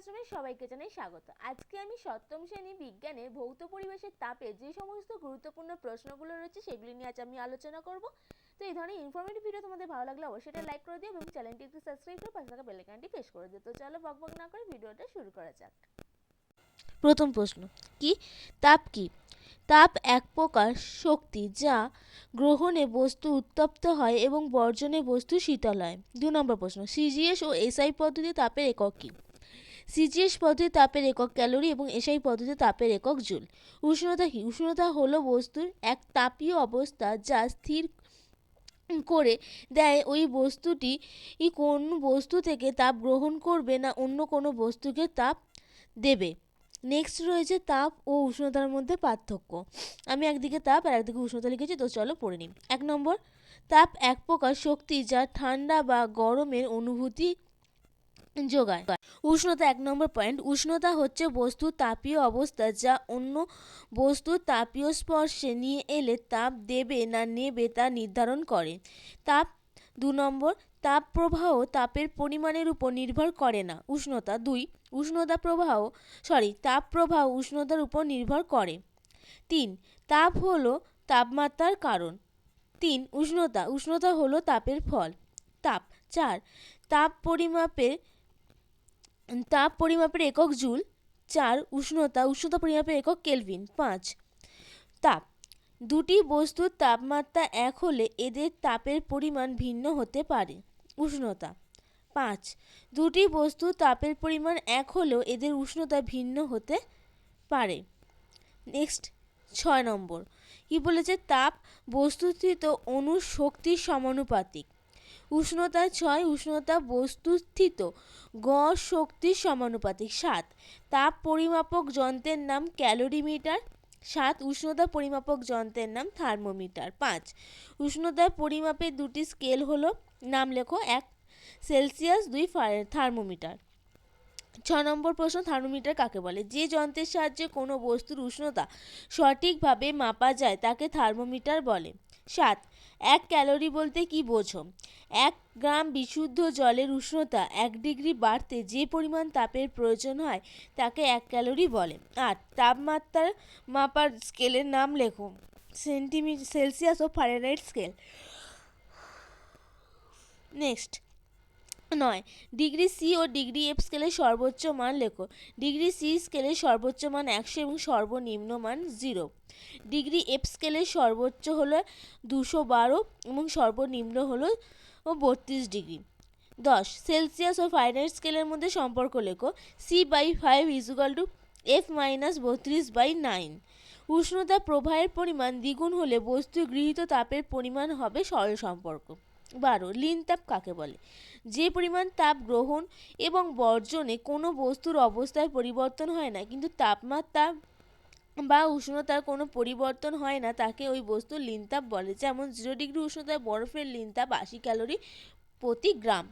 ক্লাসরুমে সবাইকে জানাই স্বাগত। আজকে আমি সপ্তম শ্রেণি বিজ্ঞানের ভৌত পরিবেশের তাপে যে সমস্ত গুরুত্বপূর্ণ প্রশ্নগুলো রয়েছে সেগুলি নিয়ে আজ আমি আলোচনা করব। তো এই ধরনের ইনফরমেটিভ ভিডিও তোমাদের ভালো লাগলে অবশ্যই এটা লাইক করে দিও এবং চ্যানেলটি একটু সাবস্ক্রাইব করে পাশে থাকা বেল আইকনটি প্রেস করে দিও। তো চলো বকবক না করে ভিডিওটা শুরু করা যাক। প্রথম প্রশ্ন, কি? তাপ কি? তাপ এক প্রকার শক্তি যা গ্রহণে বস্তু উত্তপ্ত হয় এবং বর্জনে বস্তু শীতল হয়। দু নম্বর প্রশ্ন সিজিএস ও এসআই পদ্ধতি তাপের একক কী? সিজিএস পদ্ধতি তাপের একক ক্যালোরি এবং এসআই পদ্ধতি তাপের একক জুল। উষ্ণতা কি? উষ্ণতা হলো বস্তুর এক তাপীয় অবস্থা যা স্থির করে দেয় ওই বস্তুটি কোন বস্তু থেকে তাপ গ্রহণ করবে না অন্য কোনো বস্তুকে তাপ দেবে। নেক্সট রয়েছে তাপ ও উষ্ণতার মধ্যে পার্থক্য। আমি একদিকে তাপ আর একদিকে উষ্ণতা লিখেছি, তো চলো পড়ে নিই। এক নম্বর, তাপ এক প্রকার শক্তি যা ঠান্ডা বা গরমের অনুভূতি যোগায়। উষ্ণতা এক নম্বর পয়েন্ট উষ্ণতা হচ্ছে বস্তুর তাপীয় অবস্থা যা অন্য বস্তুর তাপীয় স্পর্শে নিয়ে এলে তাপ দেবে না নেবে তা নির্ধারণ করে। তাপ দু নম্বর, তাপ প্রবাহ তাপের পরিমাণের উপর নির্ভর করে না। উষ্ণতা দুই, উষ্ণতা প্রবাহ সরি তাপ প্রবাহ উষ্ণতার উপর নির্ভর করে। তিন, তাপ হলো তাপমাত্রার কারণ। তিন, উষ্ণতা উষ্ণতা হলো তাপের ফল। তাপ, চার, তাপ পরিমাপের তাপ পরিমাপের একক জুল চার, উষ্ণতা উষ্ণতা পরিমাপের একক কেলভিন, পাঁচ। তাপ, দুটি বস্তুর তাপমাত্রা এক হলে এদের তাপের পরিমাণ ভিন্ন হতে পারে, উষ্ণতা। পাঁচ, দুটি বস্তুর তাপের পরিমাণ এক হলেও এদের উষ্ণতা ভিন্ন হতে পারে। নেক্সট, ছয় নম্বর। কি বলেছে? তাপ বস্তুস্থিত অণুর শক্তির সমানুপাতিক। উষ্ণতা ছয়, উষ্ণতা বস্তুস্থিত গড় শক্তির সমানুপাতিক। সাত, তাপ পরিমাপক যন্ত্রের নাম ক্যালোরিমিটার। সাত, উষ্ণতা পরিমাপক যন্ত্রের নাম থার্মোমিটার। পাঁচ, উষ্ণতা পরিমাপের দুটি স্কেল হলো, নাম লেখো, এক সেলসিয়াস, দুই থার্মোমিটার। ছ নম্বর প্রশ্ন, থার্মোমিটার কাকে বলে? যে যন্ত্রের সাহায্যে কোনো বস্তুর উষ্ণতা সঠিকভাবে মাপা যায়, তাকে থার্মোমিটার বলে। সাত এক ক্যালোরি বলতে কি বোঝো? এক গ্রাম বিশুদ্ধ জলের উষ্ণতা এক ডিগ্রি বাড়তে যে পরিমাণ তাপের প্রয়োজন হয়, তাকে এক ক্যালোরি বলে। আট তাপমাত্রার মাপার স্কেলের নাম লেখো। সেন্টিমি, সেলসিয়াস ও ফারেনহাইট স্কেল। নেক্সট নয়। ডিগ্রি সি ও ডিগ্রি এফ স্কেলের সর্বোচ্চ মান লেখো। ডিগ্রি সি স্কেলের সর্বোচ্চ মান একশো এবং সর্বনিম্ন মান জিরো। ডিগ্রি এফ স্কেলের সর্বোচ্চ হলো দুশো বারো এবং সর্বনিম্ন হলো বত্রিশ ডিগ্রি। দশ, সেলসিয়াস ও ফারেনহাইট স্কেলের মধ্যে সম্পর্ক লেখো। C by five equal to F minus বত্রিশ বাই নাইন। উষ্ণতা প্রবাহের পরিমাণ দ্বিগুণ হলে বস্তু গৃহীত তাপের পরিমাণ হবে সরল সম্পর্ক। বারো, লিন তাপ কাকে বলে? যে পরিমাণ তাপ গ্রহণ এবং বর্জনে কোনো বস্তুর অবস্থায় পরিবর্তন হয় না, কিন্তু তাপমাত্রা বা উষ্ণতার কোনো পরিবর্তন হয় না, তাকে ওই বস্তুর লিনতাপ বলে। যেমন জিরো ডিগ্রি উষ্ণতায় বরফের লিনতাপ আশি ক্যালোরি প্রতি গ্রাম।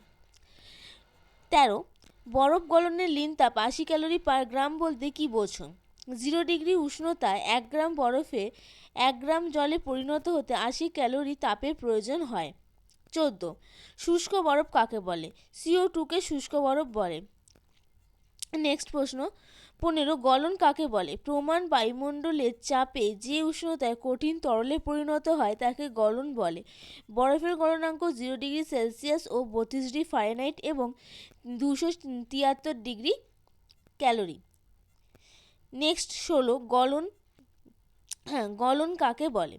তেরো, বরফ গলনের লিনতাপ আশি ক্যালোরি পার গ্রাম বলতে কি বোঝো? জিরো ডিগ্রি উষ্ণতায় এক গ্রাম বরফে এক গ্রাম জলে পরিণত হতে আশি ক্যালোরি তাপের প্রয়োজন হয়। চোদ্দ। শুষ্ক বরফ কাকে বলে? সিও টুকে শুষ্ক বরফ বলে। নেক্সট প্রশ্ন, পনেরো, গলন কাকে বলে? প্রমাণ বায়ুমণ্ডলের চাপে যে উষ্ণতায় কঠিন তরলে পরিণত হয় তাকে গলন বলে। বরফের গলনাঙ্ক জিরো ডিগ্রি সেলসিয়াস ও বত্রিশ ডিগ্রি ফারেনহাইট এবং দুশো তিয়াত্তর ডিগ্রি ক্যালোরি নেক্সট ষোলো, গলন হ্যাঁ গলন কাকে বলে?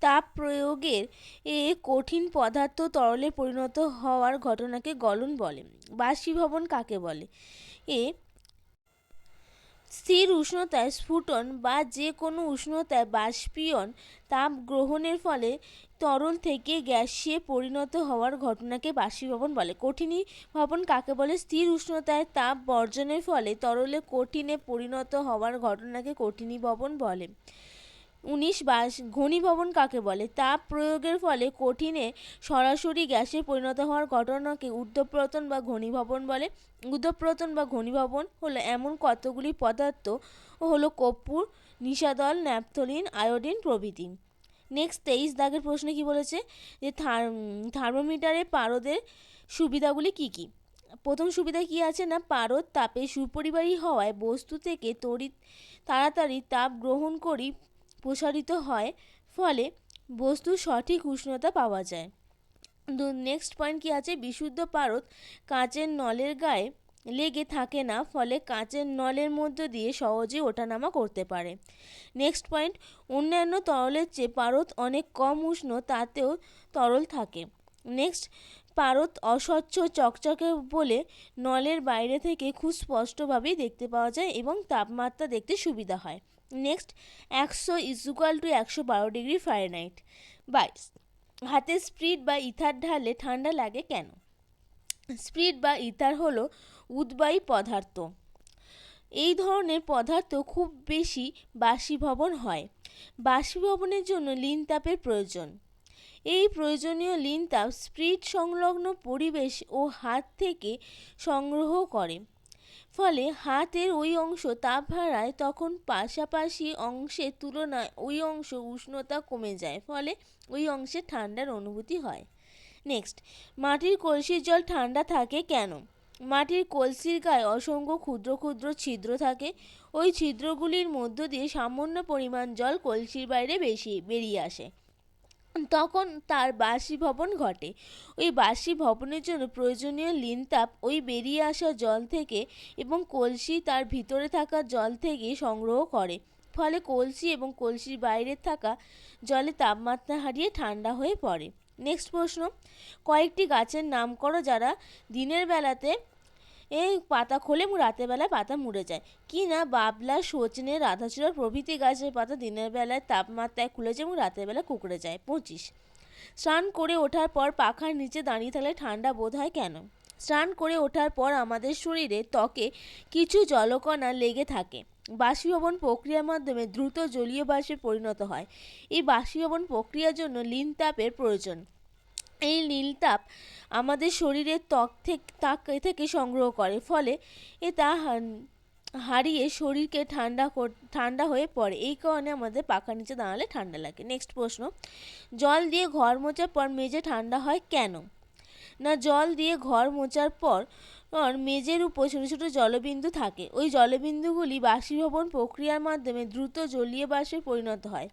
তাপ প্রয়োগের এ কঠিন পদার্থ তরলে পরিণত হওয়ার ঘটনাকে গলন বলে। বাষ্পীভবন কাকে বলে? এ স্থির উষ্ণতায় স্ফুটন বা যে কোনো উষ্ণতায় বাষ্পীয়ন তাপ গ্রহণের ফলে তরল থেকে গ্যাসে পরিণত হওয়ার ঘটনাকে বাষ্পীভবন বলে। কঠিনী ভবন কাকে বলে? স্থির উষ্ণতায় তাপ বর্জনের ফলে তরলে কঠিনে পরিণত হওয়ার ঘটনাকে কঠিনী ভবন বলে। উনিশ বাস ঘনীভবন কাকে বলে? তাপ প্রয়োগের ফলে কঠিনে সরাসরি গ্যাসে পরিণত হওয়ার ঘটনাকে ঊর্ধ্বপ্রতন বা ঘনীভবন বলে। ঊর্ধ্বপ্রতন বা ঘনীভবন হলো এমন কতগুলি পদার্থ হলো কর্পূর নিশাদল ন্যাপথলিন, আয়োডিন প্রভৃতি। নেক্সট, তেইশ দাগের প্রশ্নে কি বলেছে যে থার, থার্মোমিটারে পারদের সুবিধাগুলি কি কি? প্রথম সুবিধা কি আছে না? পারদ তাপে সুপরিবাহী হওয়ায় বস্তু থেকে তড়িৎ, তাড়াতাড়ি তাপ গ্রহণ করি প্রসারিত হয়, ফলে বস্তুর সঠিক উষ্ণতা পাওয়া যায়। দু নেক্সট পয়েন্ট কী আছে? বিশুদ্ধ পারদ কাঁচের নলের গায়ে লেগে থাকে না, ফলে কাঁচের নলের মধ্য দিয়ে সহজে ওঠানামা করতে পারে। নেক্সট পয়েন্ট অন্যান্য তরলের চেয়ে পারদ অনেক কম উষ্ণ, তাতেও তরল থাকে। নেক্সট পারদ অস্বচ্ছ চকচকে বলে নলের বাইরে থেকে খুব স্পষ্টভাবেই দেখতে পাওয়া যায় এবং তাপমাত্রা দেখতে সুবিধা হয়। নেক্সট একশো ইজুকাল টু একশো বারো ডিগ্রি ফারেনহাইট বাইশ হাতে স্প্রিট বা ইথার ঢালে ঠান্ডা লাগে কেন? স্প্রিট বা ইথার হলো উদ্বায়ী পদার্থ। এই ধরনের পদার্থ খুব বেশি বাষ্পীভবন হয়। বাষ্পীভবনের জন্য লিন প্রয়োজন। এই প্রয়োজনীয় লিন তাপ স্প্রিট সংলগ্ন পরিবেশ ও হাত থেকে সংগ্রহ করে। ফলে হাতের ওই অংশ তাপ হারায় তখন পাশাপাশি অংশের তুলনায় ওই অংশ উষ্ণতা কমে যায়, ফলে ওই অংশে ঠান্ডার অনুভূতি হয়। নেক্সট মাটির কলসির জল ঠান্ডা থাকে কেন? মাটির কলসির গায়ে অসংখ্য ক্ষুদ্র ক্ষুদ্র ছিদ্র থাকে। ওই ছিদ্রগুলির মধ্য দিয়ে সামান্য পরিমাণ জল কলসির বাইরে বেশি, বেরিয়ে আসে। তখন তার বাষ্পীভবন ঘটে। ওই বাষ্পীভবনের জন্য প্রয়োজনীয় লিন তাপ ওই বেরিয়ে আসা জল থেকে এবং কলসি তার ভিতরে থাকা জল থেকে সংগ্রহ করে। ফলে কলসি এবং কলসির বাইরে থাকা জলে তাপমাত্রা হারিয়ে ঠান্ডা হয়ে পড়ে। নেক্সট প্রশ্ন, কয়েকটি গাছের নাম করো যারা দিনের বেলাতে এই পাতা খোলে এবং রাতের বেলায় পাতা মুড়ে যায়। কি না বাবলা, সজনে রাধাচূড়া প্রভৃতি গাছের পাতা দিনের বেলায় তাপমাত্রায় খুলে যায় এবং রাতের বেলা কুকড়ে যায়। পঁচিশ। স্নান করে ওঠার পর পাখার নিচে দাঁড়িয়ে থাকলে ঠান্ডা বোধ হয় কেন? স্নান করে ওঠার পর আমাদের শরীরে ত্বকে কিছু জলকণা লেগে থাকে। বাষ্পীভবন প্রক্রিয়ার মাধ্যমে দ্রুত জলীয় বাষ্পে পরিণত হয়। এই বাষ্পীভবন প্রক্রিয়ার জন্য লিন তাপের প্রয়োজন। এই নীল তাপ আমাদের শরীরের ত্বক থেকে, তাক থেকে সংগ্রহ করে, ফলে এ তা হারিয়ে শরীরকে ঠান্ডা ঠান্ডা হয়ে পড়ে। এই কারণে আমাদের পাখার নিচে দাঁড়ালে ঠান্ডা লাগে। নেক্সট প্রশ্ন, জল দিয়ে ঘর মোচার পর মেঝে ঠান্ডা হয় কেন? না, জল দিয়ে ঘর মোছার পর মেঝের উপর ছোটো ছোটো জলবিন্দু থাকে। ওই জলবিন্দুগুলি বাষ্পীভবন প্রক্রিয়ার মাধ্যমে দ্রুত জলীয় বাষ্পে পরিণত হয়।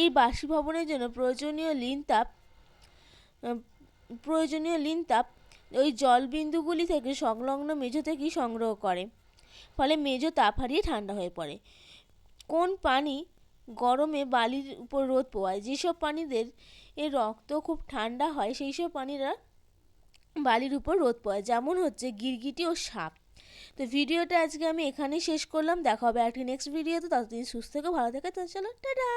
এই বাষ্পীভবনের জন্য প্রয়োজনীয় লিন তাপ প্রয়োজনীয় লিন তাপ ওই জলবিন্দুগুলি থেকে সংলগ্ন মেঝো থেকেই সংগ্রহ করে। ফলে মেঝো তাপ হারিয়ে ঠান্ডা হয়ে পড়ে। কোন পানি গরমে বালির উপর রোদ পোয়ায় যেসব পানিদের এর রক্ত খুব ঠান্ডা হয় সেই সব পানিরা বালির উপর রোদ পোয়ায় যেমন হচ্ছে গিরগিটি ও সাপ। তো ভিডিওটা আজকে আমি এখানেই শেষ করলাম। দেখা হবে একটি নেক্সট ভিডিওতে ততদিন সুস্থ থেকে, ভালো থেকে, তো চলো, টাটা!